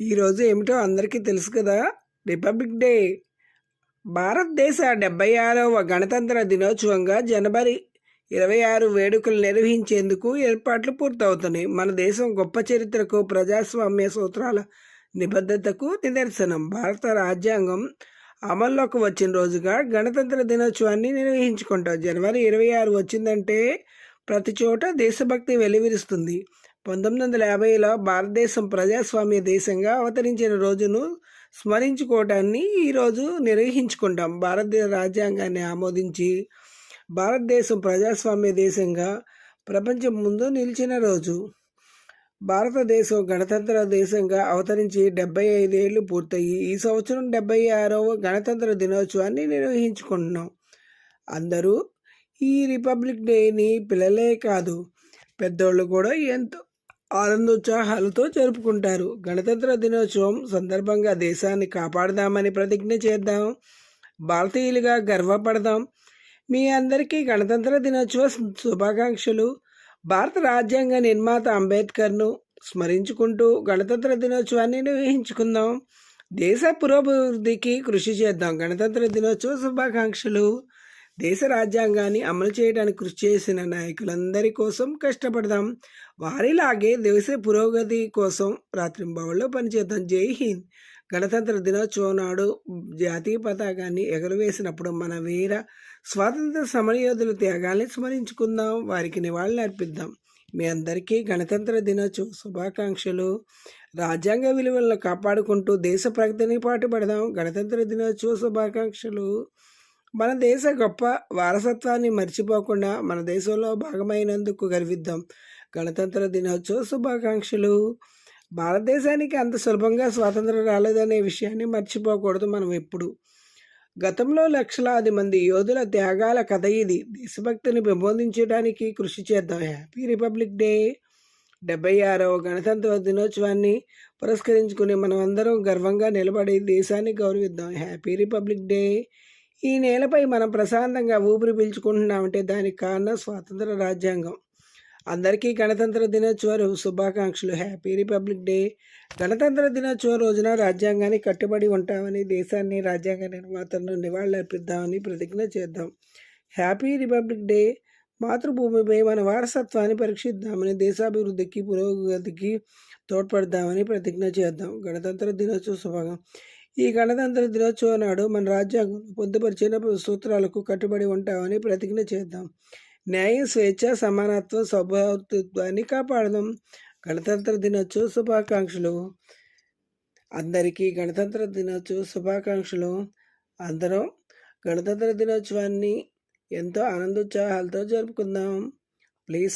ఈరోజు ఏమిటో అందరికీ తెలుసు కదా రిపబ్లిక్ డే. భారతదేశ డెబ్బై ఆరవ గణతంత్ర దినోత్సవంగా జనవరి ఇరవై ఆరు వేడుకలు నిర్వహించేందుకు ఏర్పాట్లు పూర్తవుతున్నాయి. మన దేశం గొప్ప చరిత్రకు ప్రజాస్వామ్య సూత్రాల నిబద్ధతకు నిదర్శనం. భారత రాజ్యాంగం అమల్లోకి వచ్చిన రోజుగా గణతంత్ర దినోత్సవాన్ని నిర్వహించుకుంటాం. జనవరి ఇరవై ఆరు వచ్చిందంటే ప్రతి చోట దేశభక్తి వెలువరిస్తుంది. పంతొమ్మిది వందల యాభైలో భారతదేశం ప్రజాస్వామ్య దేశంగా అవతరించిన రోజును స్మరించుకోవటాన్ని ఈరోజు నిర్వహించుకుంటాం. భారతదేశ రాజ్యాంగాన్ని ఆమోదించి భారతదేశం ప్రజాస్వామ్య దేశంగా ప్రపంచం ముందు నిలిచిన రోజు. భారతదేశం గణతంత్ర దేశంగా అవతరించి డెబ్బై ఐదేళ్ళు పూర్తయి ఈ సంవత్సరం డెబ్బై ఆరవ గణతంత్ర దినోత్సవాన్ని నిర్వహించుకుంటున్నాం. అందరూ ఈ రిపబ్లిక్ డేని పిల్లలే కాదు పెద్దోళ్ళు కూడా ఎంతో ఆనందోత్సాహాలతో జరుపుకుంటారు. గణతంత్ర దినోత్సవం సందర్భంగా దేశాన్ని కాపాడదామని ప్రతిజ్ఞ చేద్దాం. భారతీయులుగా గర్వపడదాం. మీ అందరికీ గణతంత్ర దినోత్సవ శుభాకాంక్షలు. భారత రాజ్యాంగ నిర్మాత అంబేద్కర్ను స్మరించుకుంటూ గణతంత్ర దినోత్సవాన్ని నిర్వహించుకుందాం. దేశ పురోభివృద్ధికి కృషి చేద్దాం. గణతంత్ర దినోత్సవ శుభాకాంక్షలు. దేశ రాజ్యాంగాన్ని అమలు చేయడానికి కృషి చేసిన నాయకులందరి కోసం కష్టపడదాం. వారిలాగే దేశ పురోగతి కోసం రాత్రింబావుల్లో పనిచేద్దాం. జై హింద్. గణతంత్ర దినోత్సవం నాడు జాతీయ పతాకాన్ని ఎగరవేసినప్పుడు మన వీర స్వాతంత్ర సమరయోధుల త్యాగాల్ని స్మరించుకుందాం. వారికి నివాళులు అర్పిద్దాం. మీ అందరికీ గణతంత్ర దినోత్సవ శుభాకాంక్షలు. రాజ్యాంగ విలువలను కాపాడుకుంటూ దేశ ప్రగతిని పాటుపడదాం. గణతంత్ర దినోత్సవ శుభాకాంక్షలు. మన దేశ గొప్ప వారసత్వాన్ని మర్చిపోకుండా మన దేశంలో భాగమైనందుకు గర్విద్దాం. గణతంత్ర దినోత్సవ శుభాకాంక్షలు. భారతదేశానికి అంత సులభంగా స్వాతంత్రం రాలేదనే విషయాన్ని మర్చిపోకూడదు మనం ఎప్పుడు. గతంలో లక్షలాది మంది యోధుల త్యాగాల కథ ఇది. దేశభక్తిని పెంపొందించడానికి కృషి చేద్దాం. Happy Republic Day. డెబ్బై ఆరవ గణతంత్ర దినోత్సవాన్ని పురస్కరించుకుని మనం అందరం గర్వంగా నిలబడి దేశాన్ని గౌరవిద్దాం. Happy Republic Day. ఈ నేలపై మనం ప్రశాంతంగా ఊపిరి పీల్చుకుంటున్నామంటే దానికి కారణం స్వాతంత్ర రాజ్యాంగం. అందరికీ గణతంత్ర దినోత్సవ శుభాకాంక్షలు. హ్యాపీ రిపబ్లిక్ డే గణతంత్ర దినోత్సవ రోజున రాజ్యాంగాన్ని కట్టుబడి ఉంటామని దేశాన్ని రాజ్యాంగ నిర్మాతలను నివాళులర్పిద్దామని ప్రతిజ్ఞ చేద్దాం. హ్యాపీ రిపబ్లిక్ డే మాతృభూమిపై మన వారసత్వాన్ని పరీక్షిద్దామని దేశాభివృద్ధికి పురోగతికి తోడ్పడదామని ప్రతిజ్ఞ చేద్దాం. గణతంత్ర దినోత్సవ శుభాకాంక్ష ఈ గణతంత్ర దినోత్సవం నాడు మన రాజ్యాంగం పొందుపరిచిన సూత్రాలకు కట్టుబడి ఉంటామని ప్రతిజ్ఞ చేద్దాం. న్యాయం స్వేచ్ఛ సమానత్వం సౌభాతృత్వాన్ని కాపాడదాం. గణతంత్ర దినోత్సవ శుభాకాంక్షలు. అందరికీ గణతంత్ర దినోత్సవ శుభాకాంక్షలు. అందరం గణతంత్ర దినోత్సవాన్ని ఎంతో ఆనందోత్సాహాలతో జరుపుకుందాం. ప్లీజ్